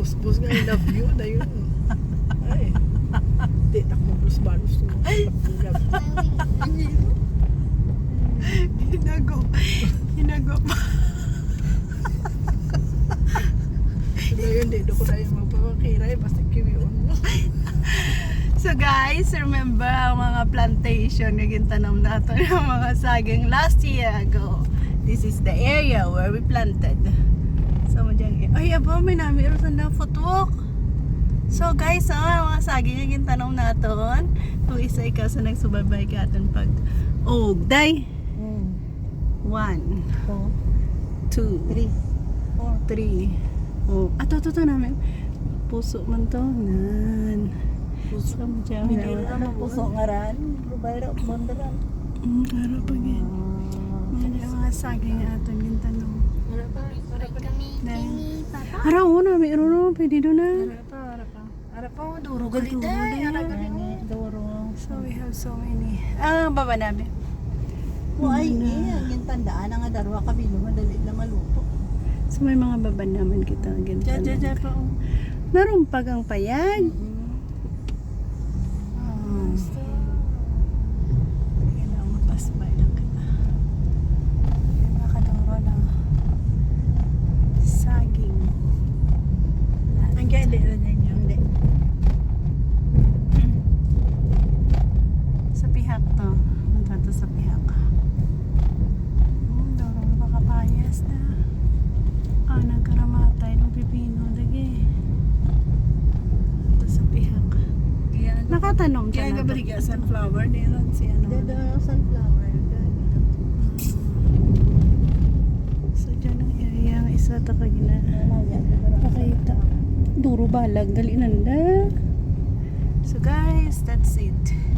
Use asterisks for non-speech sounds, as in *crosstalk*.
Puspos nga, I love you na yun. Ay. Hindi, takbo plus balos mo. Hinago. Hinago pa. Ngayon, di ko tayo magpapakiray. Eh. Basta kiwiwan mo. So guys, remember ang mga plantation na gintanam natin *laughs* ng mga saging last year ago. This is the area where we planted. So mo dyan, ay aba may nami sa na footwalk. So guys, ah, mga saging na gintanom naton. Kung isa ikaw sa nagsubaybay ka aton pag oh, day. Hmm. One, So, two, three, four. three. Oh, ato to to namin. Puso man to. Nan. Puso. So mo dyan. Hindi na puso ngaran. Lubayra, bandaran. Mm, araw pag yan. Mga mga saging aton yung tanong. Araw una, mayroon na, pwede doon na. Arapaw, duro galita. Ara galing duro. So we have so many. Ah, baba namin. Why eh, ang tandaan nga darwa kabilo madali lang maluto. So may mga baba naman kita. Ja ja ja pa. Naroon pag ang payag. Ah. Sige na, mapasbay lang kita. Yung makaduro na. Saging. Ganda rin niya. Hindi. Sa pihak to. Punta to sa pihak. Hmm, dorong nakakapayas na. Ah, nagkaramatay ng pipino. Lagi. Ito sa pihak. Nakatanom ka Kaya na to. gabriga sunflower nila si ano. Dada sunflower. So, dyan ang area isa ta kagina. Pakita. Duro balag. Dali nanda. So guys, that's it.